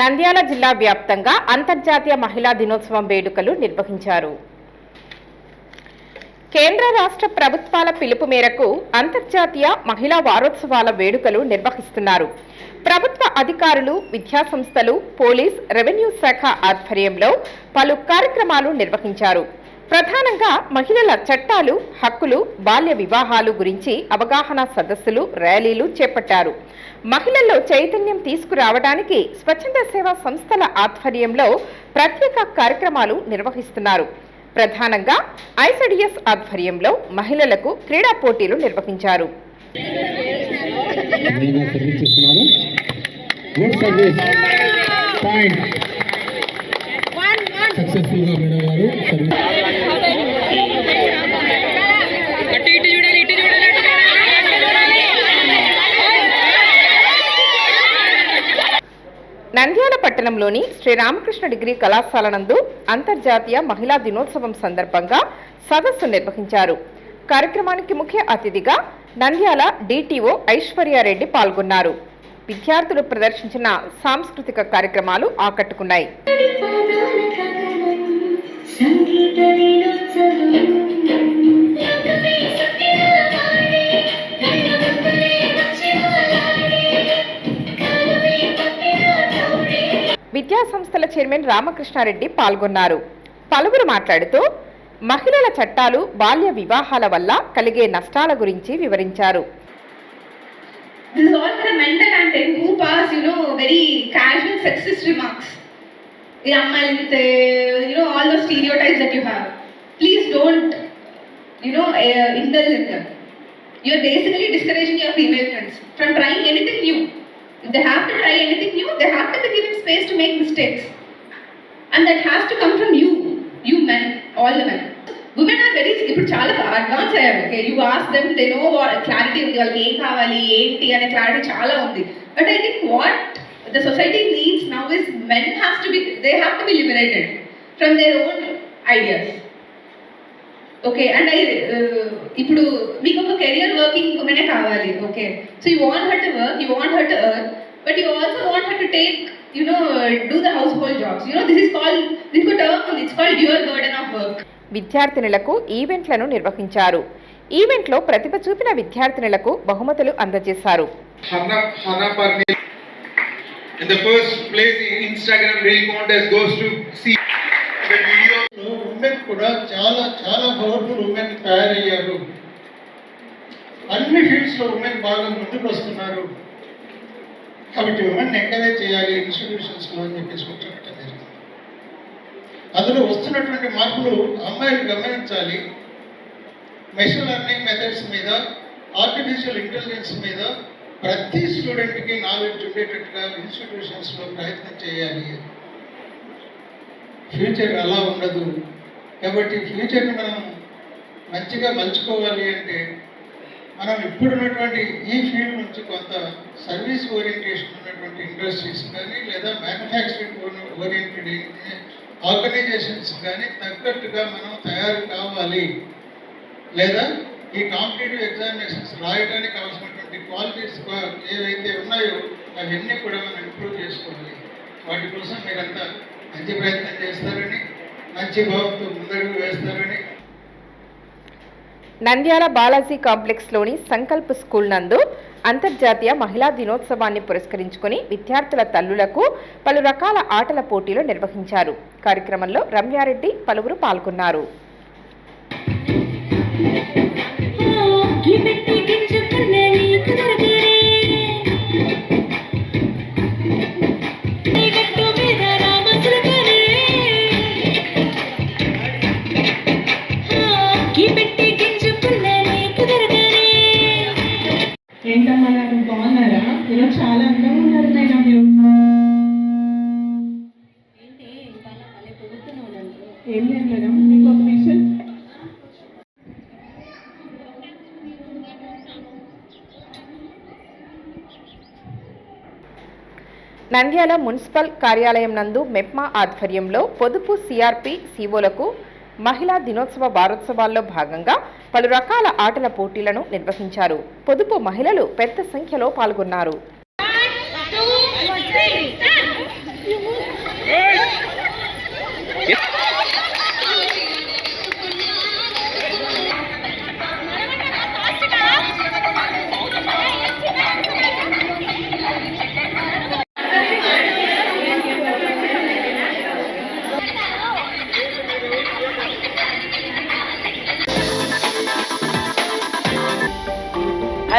నంద్యాల జిల్లా వ్యాప్తంగా అంతర్జాతీయ మహిళా దినోత్సవం వేడుకలు నిర్వహించారు. కేంద్ర రాష్ట్ర ప్రభుత్వాల పిలుపు మేరకు అంతర్జాతీయ మహిళా వారోత్సవాల వేడుకలు నిర్వహిస్తున్నారు. ప్రభుత్వ అధికారులు విద్యాసంస్థలు పోలీస్ రెవెన్యూ శాఖ ఆధ్వర్యంలో పలు కార్యక్రమాలు నిర్వహించారు. ప్రధానంగా మహిళల చట్టాలు హక్కులు బాల్య వివాహాలు గురించి అవగాహన సదస్సులు ర్యాలీలు చేపట్టారు. మహిళల్లో చైతన్యం తీసుకురావడానికి స్వచ్ఛంద సేవా సంస్థల ఆధ్వర్యంలో ప్రత్యేక కార్యక్రమాలు నిర్వహిస్తున్నారు. ప్రధానంగా ఐసడిఎస్ ఆధ్వర్యంలో మహిళలకు క్రీడా పోటీలు నిర్వహించారు. నంద్యాల పట్టణంలోని శ్రీరామకృష్ణ డిగ్రీ కళాశాల నందు అంతర్జాతీయ మహిళా దినోత్సవం సందర్భంగా సదస్సు నిర్వహించారు. కార్యక్రమానికి ముఖ్య అతిథిగా నంద్యాల డిటిఓ ఐశ్వర్యారెడ్డి పాల్గొన్నారు. విద్యార్థులు ప్రదర్శించిన సాంస్కృతిక కార్యక్రమాలు ఆకట్టుకున్నాయి. సంగీత విద్యా సంస్థల చైర్మన్ రామకృష్ణారెడ్డి పాల్గొన్నారు పలువురు మాట్లాడుతూ మహిళల చట్టాలు బాల్య వివాహాల వల్ల కలిగే నష్టాల గురించి వివరించారు This is all for the mental content who pass, you know, very casual sexist remarks. you know, all those stereotypes that you have. Please don't, you know, uh, indulge in them. You're basically discouraging your female friends from trying anything new. If they have to try anything new, they have to be given space to make mistakes. And that has to come from you, you men, all the men. Women are very ఇప్పుడు చాలా advance అయ్యారు okay you ask them they know clarity ఉంది వాళ్ళకి ఏం కావాలి ఏంటి అనే clarity చాలా ఉంది but I think what the society needs now is men has to be they have to be liberated from their own ideas okay and I ఇప్పుడు మీకు ఒక కెరియర్ వర్కింగ్ ఉమెనే కావాలి okay so you want her to work you want her to earn but you also want her to take you know do the household jobs you know this is called దీనికి term ఉంది it's called your burden of work విద్యార్థినులకు ఈవెంట్లను నిర్వహించారు. ఈవెంట్లో ప్రతిభ చూపిన విద్యార్థినులకు బహుమతులు అందజేశారు. Hana, Hana Parne. In the first place in Instagram reel contest goes to see the video. Women కూడా చాలా చాలా పవర్ఫుల్ ఉమెన్ తయారయ్యారు. అన్ని ఫీల్డ్స్లో ఉమెన్ బాగా ముందుకు వస్తున్నారు. కాబట్టి ఉమెన్ ఎంకరేజ్ చేయాలి ఇన్స్టిట్యూషన్స్లో అని చెప్పేసి కూర్చోబెట్టడం జరిగింది. అందులో వస్తున్నటువంటి మార్పులు అమ్మాయిలు గమనించాలి. మెషిన్ లెర్నింగ్ మెథడ్స్ మీద ఆర్టిఫిషియల్ ఇంటెలిజెన్స్ మీద ప్రతి స్టూడెంట్కి నాలెడ్జ్ ఉండేటట్టుగా ఇన్స్టిట్యూషన్స్లో ప్రయత్నం చేయాలి. ఫ్యూచర్ అలా ఉండదు. కాబట్టి ఫ్యూచర్ని మనం మంచిగా మలుచుకోవాలి అంటే మనం ఇప్పుడున్నటువంటి ఈ ఫీల్డ్ నుంచి కొంత సర్వీస్ ఓరియంటేషన్ ఉన్నటువంటి ఇండస్ట్రీస్ కానీ లేదా మ్యానుఫ్యాక్చరింగ్ ఓరియంటెడ్ ఆర్గనైజేషన్స్ కానీ తగ్గట్టుగా మనం తయారు కావాలి. లేదా ఈ కాంపిటేటివ్ ఎగ్జామినేషన్స్ రాయడానికి అవసరమైనటువంటి క్వాలిటీస్ ఏవైతే ఉన్నాయో అవన్నీ కూడా మనం ఇంప్రూవ్ చేసుకోవాలి. వాటి కోసం మీరంతా మంచి ప్రయత్నం చేస్తారని మంచి భావంతో ముందడుగు వేస్తారని. నంద్యాల బాలాజీ కాంప్లెక్స్లోని సంకల్ప్ స్కూల్ నందు అంతర్జాతీయ మహిళా దినోత్సవాన్ని పురస్కరించుకొని విద్యార్థుల తల్లులకు పలు రకాల ఆటల పోటీలు నిర్వహించారు. కార్యక్రమంలో రమ్యారెడ్డి పలువురు పాల్గొన్నారు. ఏం లేదు మేడం. మీకు ఒక విషయం నంద్యాల మున్సిపల్ కార్యాలయం నందు మెప్మా ఆధ్వర్యంలో పొదుపు సిఆర్పి సిఓలకు మహిళా దినోత్సవ వారోత్సవాల్లో భాగంగా పలు రకాల ఆటల పోటీలను నిర్వహించారు. పొదుపు మహిళలు పెద్ద సంఖ్యలో పాల్గొన్నారు.